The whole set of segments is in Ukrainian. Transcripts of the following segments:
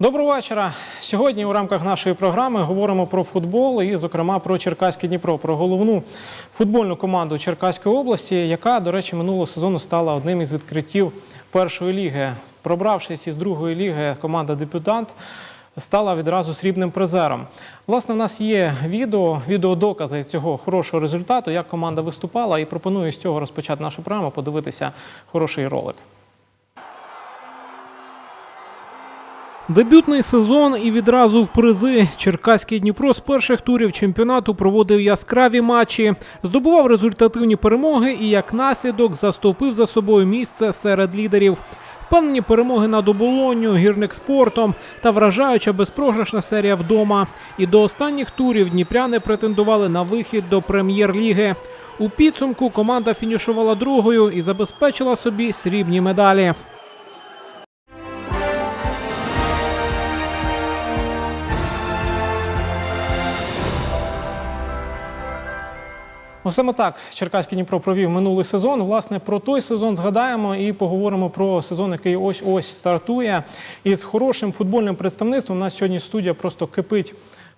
Доброго вечора. Сьогодні у рамках нашої програми говоримо про футбол і, зокрема, про Черкаське Дніпро, про головну футбольну команду Черкаської області, яка, до речі, минулого сезону стала одним із відкриттів першої ліги. Пробравшись із другої ліги, команда Депутант стала відразу срібним призером. Власне, у нас є відео, відеодокази цього хорошого результату, як команда виступала, і пропоную з цього розпочати нашу програму, подивитися хороший ролик. Дебютний сезон і відразу в призи. Черкаський Дніпро з перших турів чемпіонату проводив яскраві матчі, здобував результативні перемоги і як наслідок заступив за собою місце серед лідерів. Впевнені перемоги над оболонню, гірник спортом та вражаюча безпрограшна серія вдома. І до останніх турів дніпряни претендували на вихід до прем'єр-ліги. У підсумку команда фінішувала другою і забезпечила собі срібні медалі. Ну, саме так Черкаський Дніпро провів минулий сезон. Власне, про той сезон згадаємо і поговоримо про сезон, який ось ось стартує. І з хорошим футбольним представництвом у нас сьогодні студія просто кипить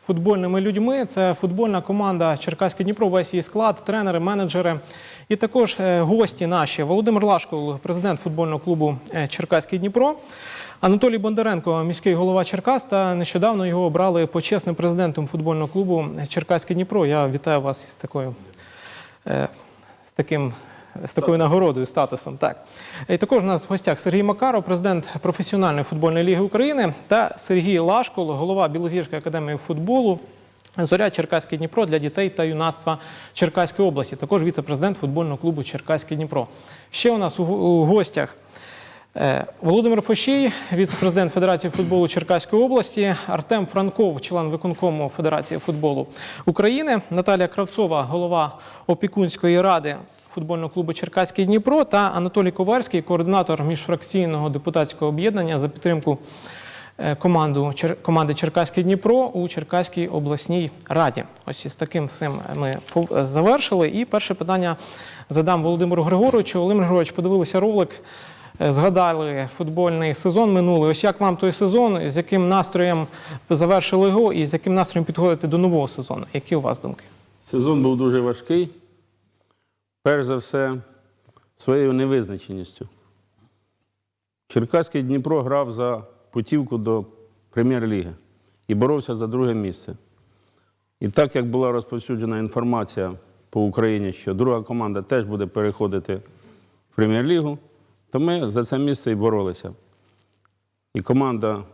футбольними людьми. Це футбольна команда Черкаський Дніпро, весь її склад, тренери, менеджери. І також е, гості наші Володимир Лашко, президент футбольного клубу е, Черкаський Дніпро. Анатолій Бондаренко, міський голова Черкас, та нещодавно його обрали почесним президентом футбольного клубу Черкаський Дніпро. Я вітаю вас із такою е, з таким. З такою нагородою, статусом, так. І також у нас в гостях Сергій Макаров, президент професіональної футбольної ліги України, та Сергій Лашкол, голова Білозірської академії футболу, Зоря Черкаське Дніпро для дітей та юнацтва Черкаської області. Також віце-президент футбольного клубу Черкаське Дніпро. Ще у нас у, гостях е, Володимир Фощій, віце-президент Федерації футболу Черкаської області, Артем Франков, член виконкому Федерації футболу України, Наталія Кравцова, голова опікунської ради футбольного клубу Черкаський Дніпро та Анатолій Коварський, координатор міжфракційного депутатського об'єднання за підтримку е, команду, команди Черкаський Дніпро у Черкаській обласній раді. Ось із таким всім ми завершили. І перше питання задам Володимиру Григоровичу. Володимир Григорович, подивилися ролик. Е, Згадали футбольний сезон минулий. Ось як вам той сезон, з яким настроєм ви завершили його і з яким настроєм підходите до нового сезону? Які у вас думки? Сезон був дуже важкий. Перш за все, своєю невизначеністю. Черкаський Дніпро грав за путівку до прем'єр-ліги і боровся за друге місце. І так як була розповсюджена інформація по Україні, що друга команда теж буде переходити в прем'єр-лігу, то ми за це місце і боролися. І команда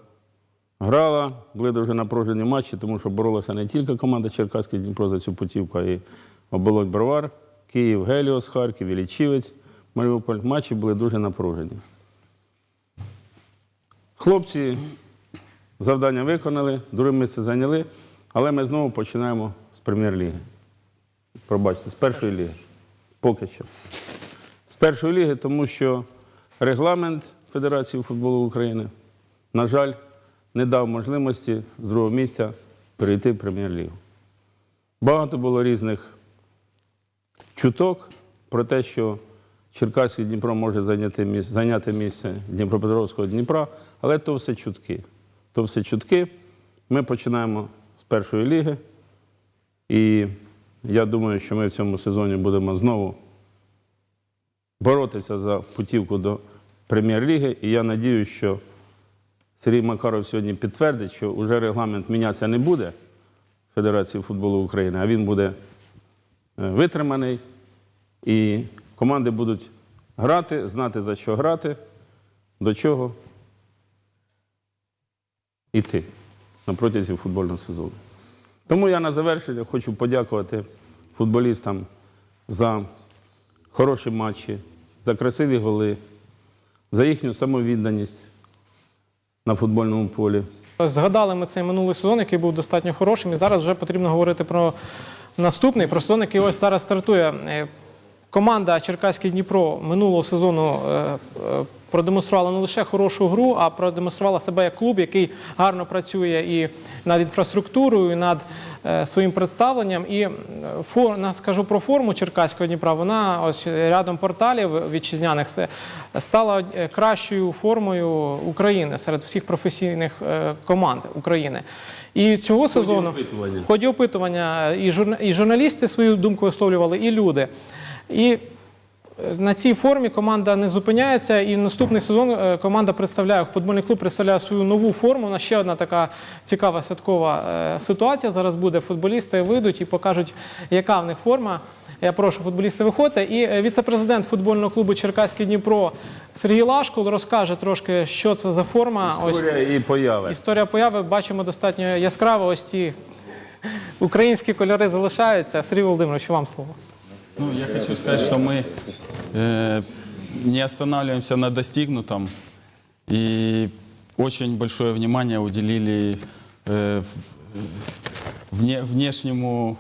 грала, були дуже напружені матчі, тому що боролася не тільки команда Черкаський Дніпро за цю путівку, а й оболонь Бровар, Київ, Геліос, Харків, Іллічівець, Маріуполь. Матчі були дуже напружені. Хлопці завдання виконали, друге місце зайняли, але ми знову починаємо з прем'єр-ліги. Пробачте, з першої ліги. Поки що. З першої ліги, тому що регламент Федерації футболу України, на жаль, не дав можливості з другого місця перейти в прем'єр-лігу. Багато було різних чуток про те, що Черкаський Дніпро може зайняти місце, зайняти місце Дніпропетровського Дніпра, але то все чутки. То все чутки. Ми починаємо з першої ліги. І я думаю, що ми в цьому сезоні будемо знову боротися за путівку до прем'єр-ліги. І я надіюсь, що Сергій Макаров сьогодні підтвердить, що вже регламент мінятися не буде Федерації футболу України, а він буде е, витриманий. І команди будуть грати, знати за що грати, до чого йти на протязі футбольного сезону. Тому я на завершення хочу подякувати футболістам за хороші матчі, за красиві голи, за їхню самовідданість на футбольному полі. Згадали ми цей минулий сезон, який був достатньо хорошим, і зараз вже потрібно говорити про наступний, про сезон, який ось зараз стартує. Команда Черкаський Дніпро минулого сезону е, е, продемонструвала не лише хорошу гру, а продемонструвала себе як клуб, який гарно працює і над інфраструктурою, і над е, своїм представленням. І скажу про форму Черкаського Дніпра. Вона ось рядом порталів вітчизняних стала кращою формою України серед всіх професійних команд України. І цього сезону в ході опитування і журналісти свою думку висловлювали, і люди. І е, на цій формі команда не зупиняється, і наступний сезон е, команда представляє, футбольний клуб представляє свою нову форму. У нас ще одна така цікава святкова е, ситуація. Зараз буде футболісти вийдуть і покажуть, яка в них форма. Я прошу футболісти виходьте. І віце-президент футбольного клубу Черкаський Дніпро Сергій Лашкул розкаже трошки, що це за форма. Ось Історія і появи. Історія появи бачимо достатньо яскраво. Ось ці українські кольори залишаються. Сергій Володимирович, вам слово. Ну, я хочу сказать, что мы э, не останавливаемся на достигнутом и очень большое внимание уделили э, вне- внешнему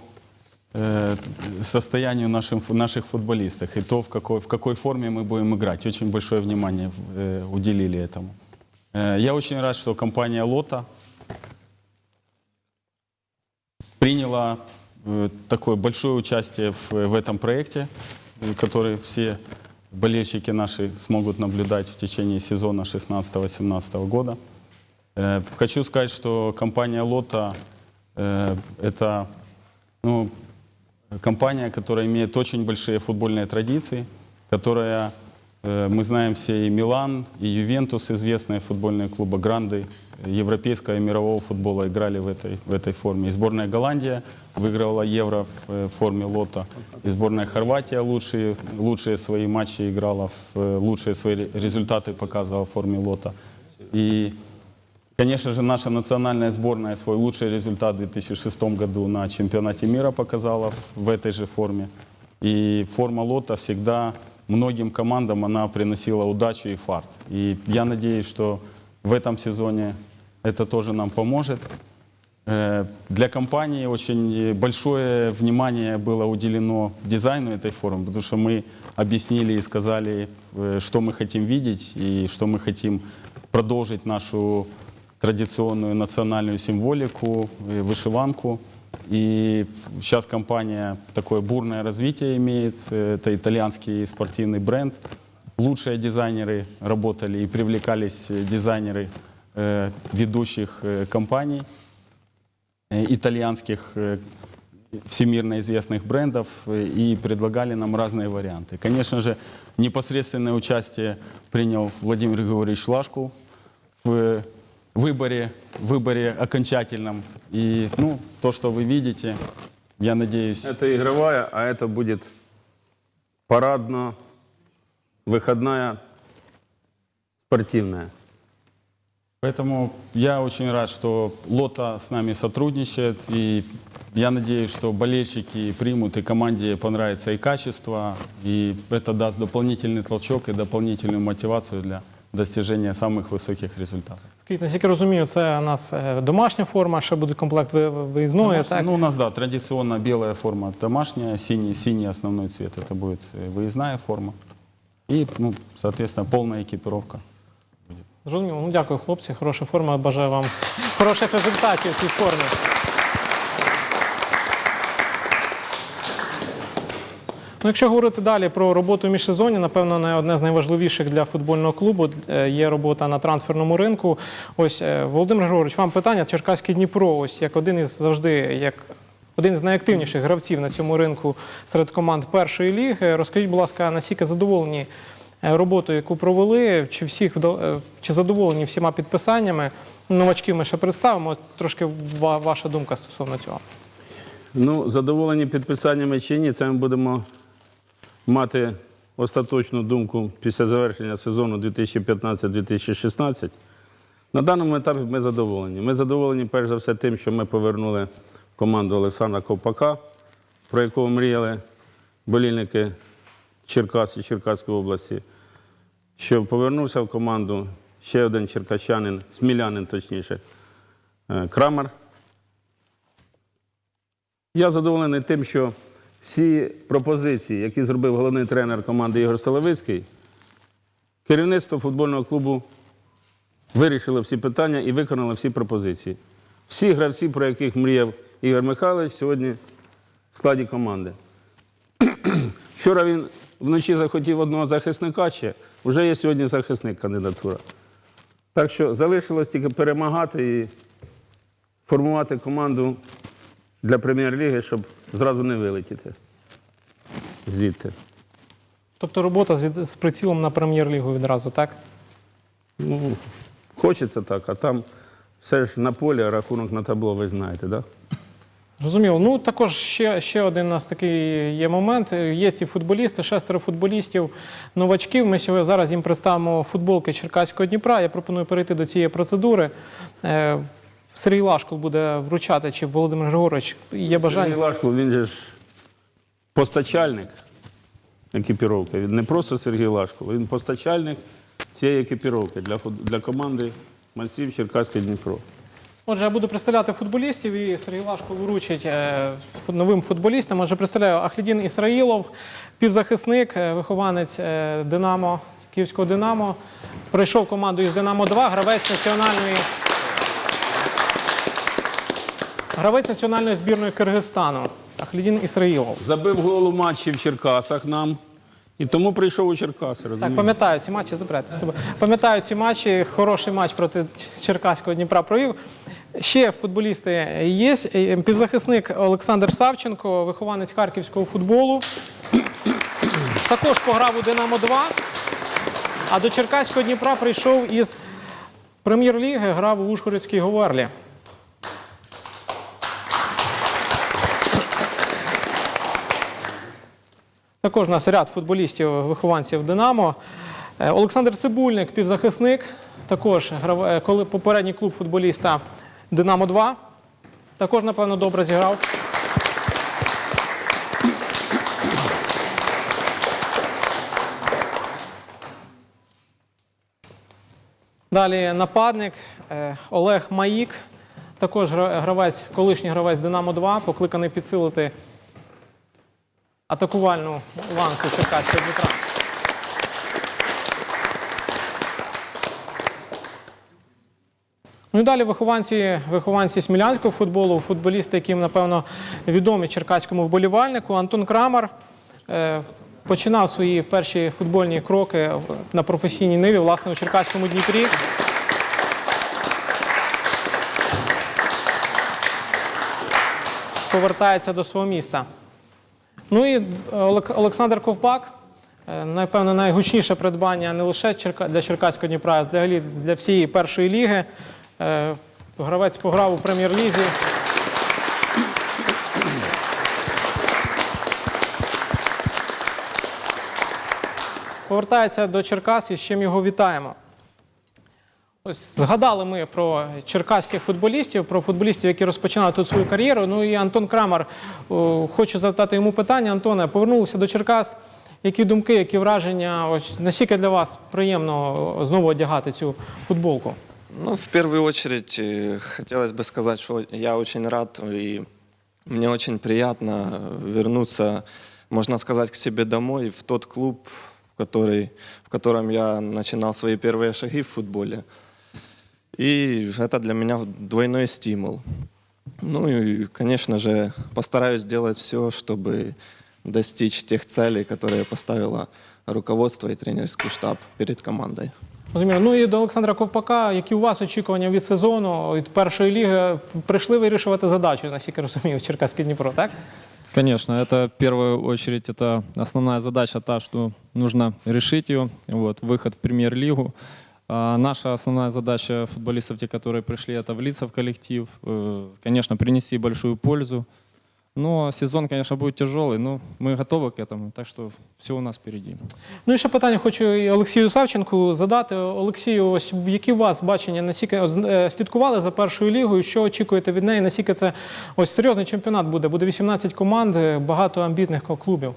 э, состоянию нашим, наших футболистов и то, в какой, в какой форме мы будем играть. Очень большое внимание э, уделили этому. Э, я очень рад, что компания «Лота» приняла такое большое участие в, в этом проекте, э, который все болельщики наши смогут наблюдать в течение сезона 16-17 года. Э, Хочу сказать, что компания «Лота» э, — это ну, компания, которая имеет очень большие футбольные традиции, которая, э, мы знаем все, и Милан, и Ювентус, известные футбольные клубы, гранды европейского и мирового футбола играли в этой, в этой форме. И сборная Голландия выигрывала Евро в э, форме лота. И сборная Хорватия лучшие, лучшие свои матчи играла, в, э, лучшие свои ре- результаты показывала в форме лота. И Конечно же, наша национальная сборная свой лучший результат в 2006 году на чемпионате мира показала в этой же форме. И форма лота всегда многим командам она приносила удачу и фарт. И я надеюсь, что в этом сезоне это тоже нам поможет. Э, Для компании очень большое внимание было уделено дизайну этой формы, потому что мы объяснили и сказали, э, что мы хотим видеть и что мы хотим продолжить нашу традиционную национальную символику, э, вышиванку. И сейчас компания такое бурное развитие имеет. Э, Это итальянский спортивный бренд. Лучшие дизайнеры работали и привлекались э, дизайнеры э, ведущих э, компаний э, итальянских э, всемирно известных брендов э, и предлагали нам разные варианты. Конечно же, непосредственное участие принял Владимир Григорьевич Лашкул в выборе, выборе окончательном. И ну, то, что вы видите, я надеюсь... Это игровая, а это будет парадно-выходная спортивная. Поэтому я очень рад, что Лота с нами сотрудничает, и я надеюсь, что болельщики примут, и команде понравится и качество, и это даст дополнительный толчок и дополнительную мотивацию для достижения самых высоких результатов. Скажіть, наскільки розумію, це у нас е, домашня форма, ще буде комплект ви- виїзної. Домашняя- Так? Ну, у нас, да, традиционно белая форма домашняя, синий, синий основной цвет, это будет э, выездная форма. И, ну, соответственно, полная экипировка. Зрозуміло. Ну, дякую, хлопці. Хороша форма. Бажаю вам хороших результатів в цій формі. Ну, якщо говорити далі про роботу в міжсезоні, напевно, не одне з найважливіших для футбольного клубу е, є робота на трансферному ринку. Ось е, Володимир Григорович, вам питання. Черкаський Дніпро, ось як один із завжди, як один із найактивніших гравців на цьому ринку серед команд першої ліги. Розкажіть, будь ласка, наскільки задоволені е, роботою, яку провели, чи всіх чи задоволені всіма підписаннями? Новачків ми ще представимо. Трошки ваша думка стосовно цього. Ну, задоволені підписаннями чи ні, це ми будемо мати остаточну думку після завершення сезону 2015-2016. На даному етапі ми задоволені. Ми задоволені перш за все тим, що ми повернули команду Олександра Ковпака, про якого мріяли болільники Черкас і Черкаської області. Що повернувся в команду ще один черкащанин, смілянин точніше, е, Крамер. Я задоволений тим, що всі пропозиції, які зробив головний тренер команди Ігор Соловицький, керівництво футбольного клубу вирішило всі питання і виконало всі пропозиції. Всі гравці, про яких мріяв Ігор Михайлович, сьогодні в складі команди. Вчора він вночі захотів одного захисника ще, вже є сьогодні захисник кандидатура. Так що залишилось тільки перемагати і формувати команду для прем'єр-ліги, щоб зразу не вилетіти звідти. Тобто робота з, з прицілом на прем'єр-лігу відразу, так? Ну, хочеться так, а там все ж на полі, а рахунок на табло, ви знаєте, так? Да? Розуміло. Ну також ще, ще один у нас такий є момент. Є ці футболісти, шестеро футболістів, новачків. Ми сьогодні зараз їм представимо футболки Черкаського Дніпра. Я пропоную перейти до цієї процедури. Е, Сергій Лашкол буде вручати, чи Володимир Григорович є бажання. Сергій Лашко, він же ж постачальник екіпіровки. Він не просто Сергій Лашко, він постачальник цієї екіпіровки для, для команди Мальців Черкаське Дніпро. Отже, я буду представляти футболістів, і Сергій Лашко вручить е, новим футболістам. Отже, представляю Ахлідін Ісраїлов, півзахисник, е, вихованець е, Динамо, Київського Динамо. Пройшов команду із Динамо 2, гравець національної. Гравець національної збірної Киргизстану Ахлідін Ісраїлов. Забив гол у матчі в Черкасах нам. І тому прийшов у Черкаси. Так, пам'ятаю ці матчі, забирайте себе. Пам'ятаю ці матчі, хороший матч проти Черкаського Дніпра провів. Ще футболісти є. Е, Півзахисник Олександр Савченко, вихованець харківського футболу. Також пограв у Динамо 2. А до Черкаського Дніпра прийшов із прем'єр-ліги, грав у Ужгородській Говерлі. Також у нас ряд футболістів, вихованців Динамо. Е, Олександр Цибульник, півзахисник. Також е, попередній клуб футболіста Динамо 2. Також, напевно, добре зіграв. Далі нападник е, Олег Маїк. Також гравець, колишній гравець Динамо 2, покликаний підсилити атакувальну ланку Черкаського Дніпра. Ну і далі вихованці, вихованці смілянського футболу, футболісти, яким, напевно, відомі черкаському вболівальнику. Антон Крамар е, починав свої перші футбольні кроки на професійній ниві, власне, у Черкаському Дніпрі. Повертається до свого міста. Ну і Олександр Ковпак, е, напевно, найгучніше придбання не лише для Черкаського Дніпра, а взагалі для всієї першої ліги. Е, Гравець пограв у прем'єр-лізі. Повертається до Черкас і з чим його вітаємо. Ось згадали ми про черкаських футболістів, про футболістів, які розпочинали тут свою кар'єру. Ну і Антон Крамар, о, хочу задати йому питання. Антоне, повернулися до Черкас. Які думки, які враження? Ось наскільки для вас приємно о, знову одягати цю футболку? Ну, в первую очередь, э, хотелось бы сказать, что я очень рад и мне очень приятно вернуться, можно сказать, к себе домой, в тот клуб, в, который, в котором я начинал свои первые шаги в футболе. И это для меня двойной стимул. Ну и, конечно же, постараюсь сделать все, чтобы достичь тех целей, которые поставило руководство и тренерский штаб перед командой. Розумію. Ну і до Олександра Ковпака, які у вас очікування від сезону, від першої ліги, прийшли вирішувати задачу, наскільки розумію, в Черкаське Дніпро, так? Конечно, это в первую очередь это основная задача та, что нужно решить ее. Вот выход в премьер-лигу. А наша основная задача футболистов, те, которые пришли, это влиться в коллектив, э, конечно, принести большую пользу. Но сезон, конечно, будет тяжелый, но мы готовы к этому, так что все у нас впереди. Ну і ще питання хочу і Олексію Савченку задати. Олексію, ось в які у вас бачення, наскільки ось, е, слідкували за першою лігою, що очікуєте від неї, наскільки це ось серйозний чемпіонат буде? Буде 18 команд, е, багато амбітних клубів.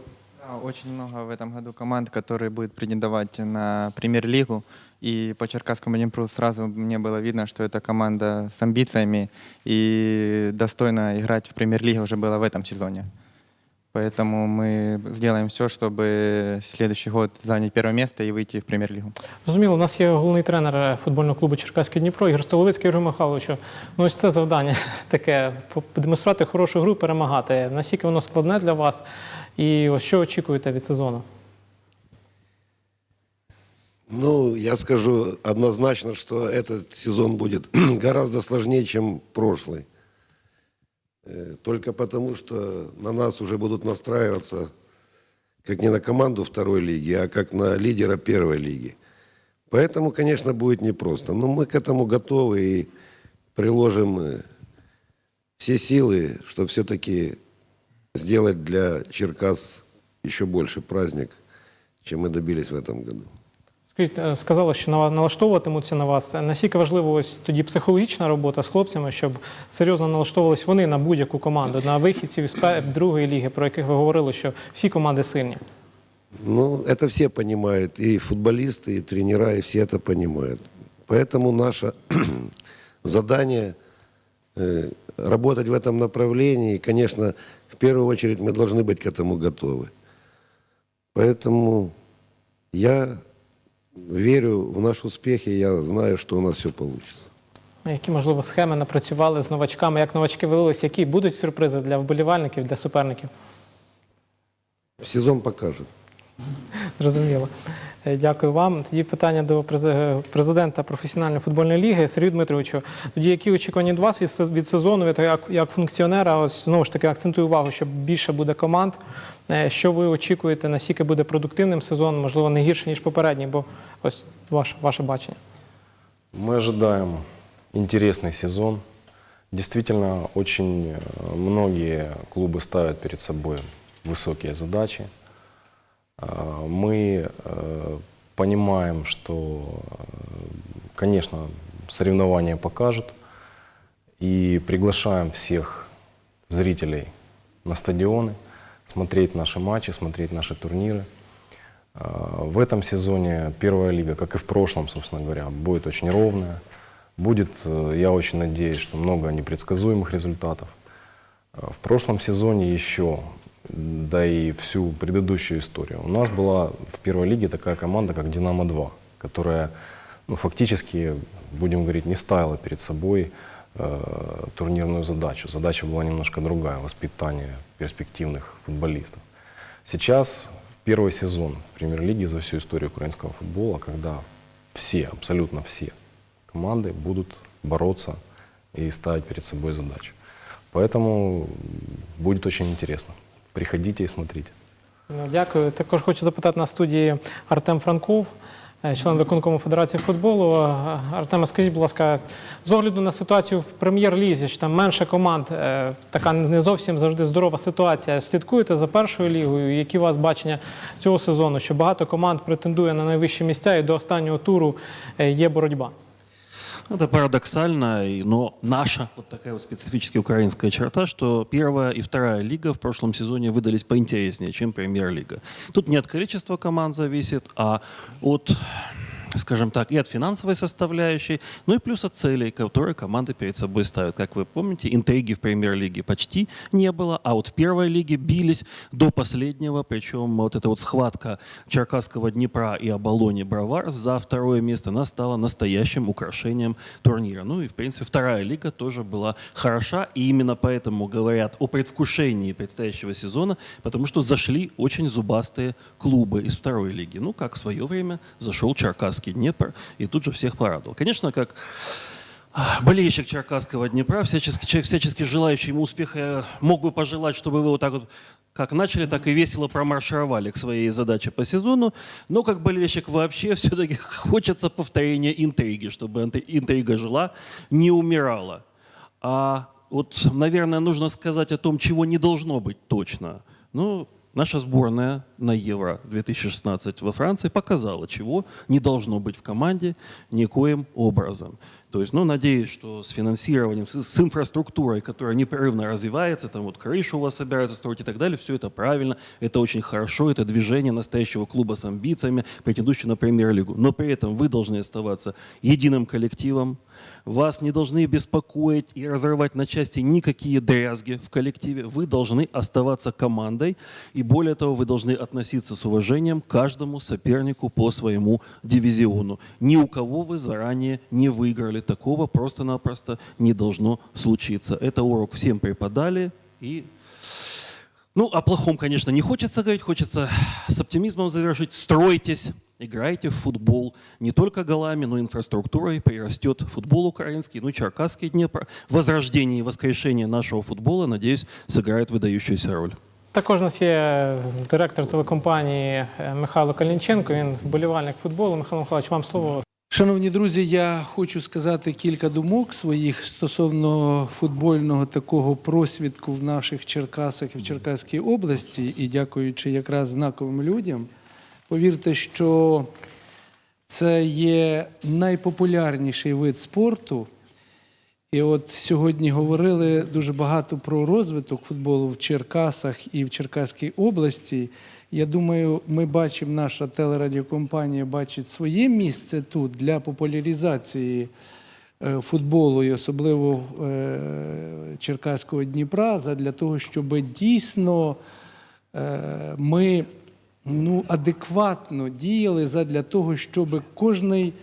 Да, Очень много в этом году команд, которые будут претендовать на премьер-лигу. И по Черкасскому Днепру сразу мне было видно, что это команда с амбициями и достойно играть в премьер-лиге уже было в этом сезоне. Поэтому мы сделаем все, чтобы следующий год занять первое место и выйти в премьер-лигу. Зрозуміло, у нас є головний тренер е, футбольного клубу Черкаське Дніпро Ігор Столовицький Ігор Михайловичу. Ну ось це завдання таке продемонструвати хорошу гру, перемагати. Наскільки воно складне для вас? І ось що очікуєте від сезону? Ну, я скажу однозначно, что этот сезон будет гораздо сложнее, чем прошлый. Э, Только потому, что на нас уже будут настраиваться как не на команду второй лиги, а как на лидера первой лиги. Поэтому, конечно, будет непросто. Но мы к этому готовы и приложим э, все силы, чтобы все-таки сделать для Черкас еще больше праздник, чем мы добились в этом году. Скажіть, е, сказали, що нава- налаштовуватимуться на вас. Наскільки важливо ось тоді психологічна робота з хлопцями, щоб серйозно налаштовувались вони на будь-яку команду, на вихідців з пе- другої ліги, про яких ви говорили, що всі команди сильні. Ну, это все понимают, и футболисты, и тренера, и все это понимают. Поэтому наше задание э, работать в этом направлении. И, конечно, в первую очередь мы должны быть к этому готовы. Поэтому я верю в наш успех, и я знаю, что у нас все получится. Які, можливо, схеми напрацювали з новачками, як новачки велились, які будуть сюрпризи для вболівальників, для суперників? Сезон покажет. Зрозуміло. Е, Дякую вам. Тоді питання до президента професіональної футбольної ліги Сергію Дмитровичу. Тоді які очікування від вас від від сезону, від як, як функціонера? Ось знову ж таки акцентую увагу, що більше буде команд. Е, Що ви очікуєте, наскільки буде продуктивним сезон, можливо, не гірше, ніж попередній, бо ось ваше, ваше бачення. Мы ожидаем интересный сезон. Действительно, очень э, многие клубы ставят перед собой высокие задачи. А, Мы э, понимаем, что, э, конечно, соревнования покажут. И приглашаем всех зрителей на стадионы, смотреть наши матчи, смотреть наши турниры. А, В этом сезоне первая лига, как и в прошлом, собственно говоря, будет очень ровная. Будет, э, я очень надеюсь, что много непредсказуемых результатов. А, В прошлом сезоне еще, да и всю предыдущую историю, у нас была в первой лиге такая команда, как «Динамо-2», которая ну, фактически, будем говорить, не ставила перед собой э, турнирную задачу. Задача была немножко другая – воспитание перспективных футболистов. Сейчас в первый сезон в премьер-лиге за всю историю украинского футбола, когда все, абсолютно все команды будут бороться и ставить перед собой задачу. Поэтому м, будет очень интересно. Приходите и смотрите. Ну, Дякую. Також хочу запитати на студії Артем Франков, е, член виконкому Федерації футболу. Е, Артема, скажіть, будь ласка, з огляду на ситуацію в прем'єр-лізі, що там менше команд, е, така не зовсім завжди здорова ситуація. Слідкуєте за першою лігою? Які у вас бачення цього сезону? Що багато команд претендує на найвищі місця і до останнього туру е, є боротьба? Это парадоксально, но наша вот такая вот специфическая украинская черта, что первая и вторая лига в прошлом сезоне выдались поинтереснее, чем премьер-лига. Тут не от количества команд зависит, а от скажем так, и от финансовой составляющей, ну и плюс от целей, которые команды перед собой ставят. Как вы помните, интриги в премьер-лиге почти не было, а вот в первой лиге бились до последнего, причем вот эта вот схватка Черкасского Днепра и Оболони Бровар за второе место, она стала настоящим украшением турнира. Ну и, в принципе, вторая лига тоже была хороша, и именно поэтому говорят о предвкушении предстоящего сезона, потому что зашли очень зубастые клубы из второй лиги. Ну, как в свое время зашел Черкасский Днепр и тут же всех порадовал. Конечно, как болельщик Черкасского Днепра, всячески, человек, всячески желающий ему успеха, мог бы пожелать, чтобы вы вот так вот как начали, так и весело промаршировали к своей задаче по сезону. Но как болельщик вообще все-таки хочется повторения интриги, чтобы интри- интрига жила, не умирала. А вот, наверное, нужно сказать о том, чего не должно быть точно. Ну, наша сборная на Евро 2016 во Франции показала, чего не должно быть в команде никоим образом. То есть, ну, надеюсь, что с финансированием, с, с инфраструктурой, которая непрерывно развивается, там вот крышу у вас собираются строить и так далее, все это правильно, это очень хорошо, это движение настоящего клуба с амбициями, претендующего на премьер-лигу. Но при этом вы должны оставаться единым коллективом, вас не должны беспокоить и разрывать на части никакие дрязги в коллективе. Вы должны оставаться командой. И более того, вы должны относиться с уважением к каждому сопернику по своему дивизиону. Ни у кого вы заранее не выиграли Такого просто-напросто не должно случиться. Это урок всем преподали. И ну, о плохом, конечно, не хочется говорить, хочется с оптимизмом завершить. Стройтесь, играйте в футбол не только голами, но и инфраструктурой. Прирастет футбол украинский, ну, Черкасский Днепр. Возрождение и воскрешение нашего футбола, надеюсь, сыграет выдающуюся роль. Також у нас є директор телекомпанії е, Михайло Калінченко. Він вболівальник футболу. Михайло Михайлович, вам слово. Шановні друзі, я хочу сказати кілька думок своїх стосовно футбольного такого просвідку в наших Черкасах і в Черкаській області, і дякуючи якраз знаковим людям. Повірте, що це є найпопулярніший вид спорту. І от сьогодні говорили дуже багато про розвиток футболу в Черкасах і в Черкаській області. Я думаю, ми бачимо, наша телерадіокомпанія бачить своє місце тут для популяризації е, футболу, і особливо е, Черкаського Дніпра, для того, щоб дійсно е, ми ну, адекватно діяли задля того, щоб кожний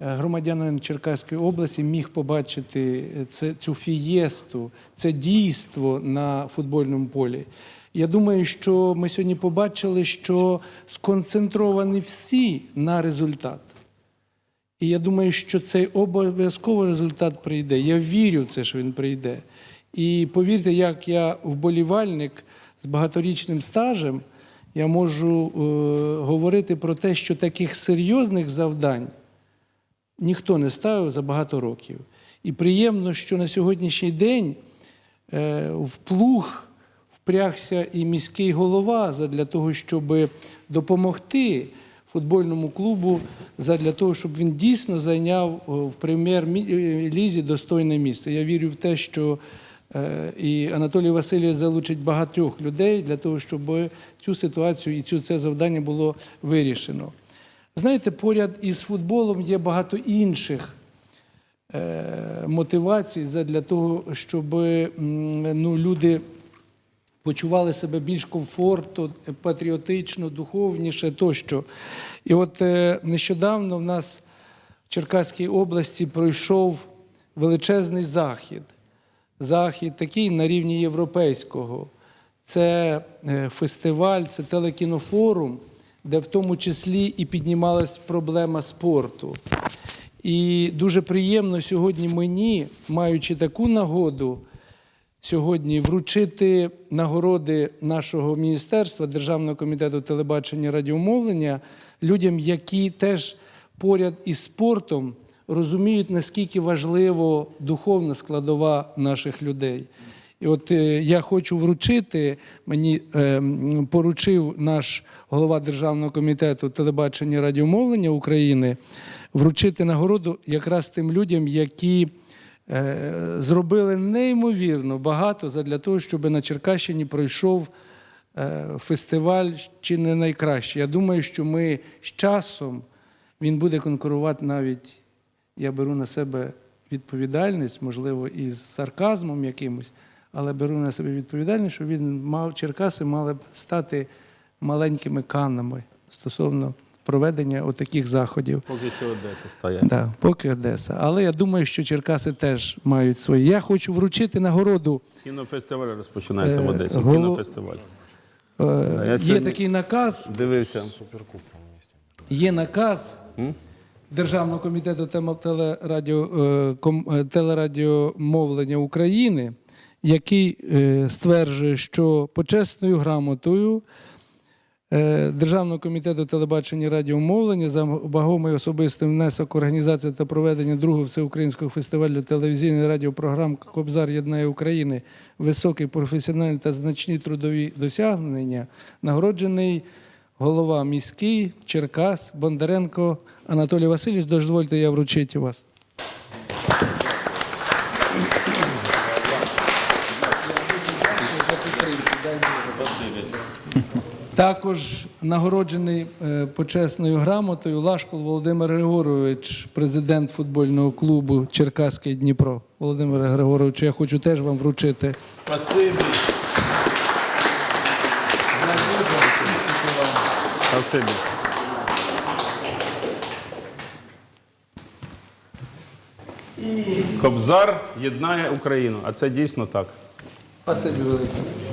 громадянин Черкаської області міг побачити це, цю фієсту, це дійство на футбольному полі. Я думаю, що ми сьогодні побачили, що сконцентровані всі на результат. І я думаю, що цей обов'язково результат прийде. Я вірю в це, що він прийде. І повірте, як я вболівальник з багаторічним стажем, я можу е, говорити про те, що таких серйозних завдань ніхто не ставив за багато років. І приємно, що на сьогоднішній день е, в впрягся і міський голова для того, щоб допомогти футбольному клубу, для того, щоб він дійсно зайняв е, в прем'єр-лізі достойне місце. Я вірю в те, що е, і Анатолій Васильович залучить багатьох людей для того, щоб цю ситуацію і це завдання було вирішено. Знаєте, поряд із футболом є багато інших е, мотивацій для того, щоб ну, люди почували себе більш комфортно, патріотично, духовніше тощо. І от е, нещодавно в нас в Черкаській області пройшов величезний захід. Захід такий на рівні європейського. Це е, фестиваль, це телекінофорум, де в тому числі і піднімалась проблема спорту. І дуже приємно сьогодні мені, маючи таку нагоду, сьогодні вручити нагороди нашого міністерства, Державного комітету телебачення і радіомовлення людям, які теж поряд із спортом розуміють, наскільки важливо духовна складова наших людей. І от е, я хочу вручити, мені е, поручив наш голова Державного комітету телебачення і радіомовлення України вручити нагороду якраз тим людям, які зробили неймовірно багато для того, щоб на Черкащині пройшов е, фестиваль чи не найкращий. Я думаю, що ми з часом він буде конкурувати навіть, я беру на себе відповідальність, можливо, із сарказмом якимось, але беру на себе відповідальність, що він мав Черкаси мали б стати маленькими канами стосовно проведення отаких заходів. Поки що Одеса стає. Да, поки Одеса. Але я думаю, що Черкаси теж мають свої. Я хочу вручити нагороду. Кінофестиваль розпочинається в Е, Одесі. голов- Кінофестиваль. Е, я Є такий наказ, Дивився. є наказ Державного комітету телерадіо, е, е, телерадіомовлення України, який е, стверджує, що почесною грамотою е, Державного комітету телебачення і радіомовлення за вагомий особистий внесок в організацію та проведення другого всеукраїнського фестивалю телевізійних радіопрограм Кобзар єднає України високі професіональні та значні трудові досягнення, нагороджений голова міський Черкас Бондаренко Анатолій Васильович. Дозвольте, я вручити вас. Також нагороджений е, почесною грамотою Лашкол Володимир Григорович, президент футбольного клубу Черкаський Дніпро. Володимир Григорович, я хочу теж вам вручити. Спасибі. Спасибі. Кобзар єднає Україну, а це дійсно так. Спасибі велике.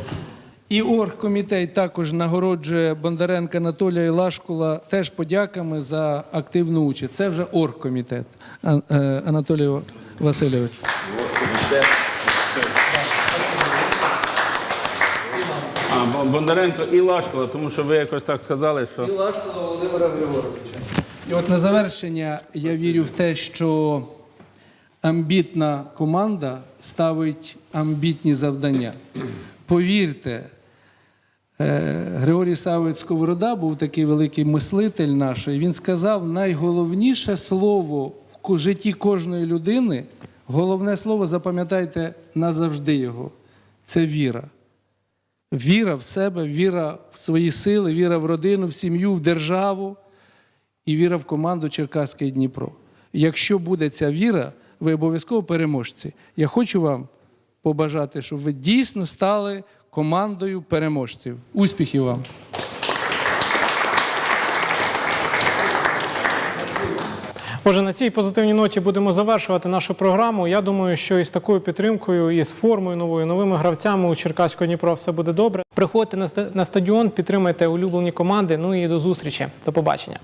І оргкомітет також нагороджує Бондаренка Анатолія і Лашкула теж подяками за активну участь. Це вже оргкомітет е, Анатолій Васильович. А, Бондаренко і Лашкова, тому що ви якось так сказали, що. І Лашкула Володимира Григоровича. І от на завершення я вірю в те, що амбітна команда ставить амбітні завдання. Повірте, Григорій Савець Сковорода був такий великий мислитель наш, і він сказав, найголовніше слово в житті кожної людини, головне слово, запам'ятайте назавжди його, це віра. Віра в себе, віра в свої сили, віра в родину, в сім'ю, в державу і віра в команду Черкаський Дніпро. Якщо буде ця віра, ви обов'язково переможці. Я хочу вам побажати, щоб ви дійсно стали командою переможців. Успіхів вам! Отже, на цій позитивній ноті будемо завершувати нашу програму. Я думаю, що із такою підтримкою, і з формою новою, новими гравцями у Черкаського Дніпро все буде добре. Приходьте на ста- на стадіон, підтримайте улюблені команди. Ну і до зустрічі. До побачення.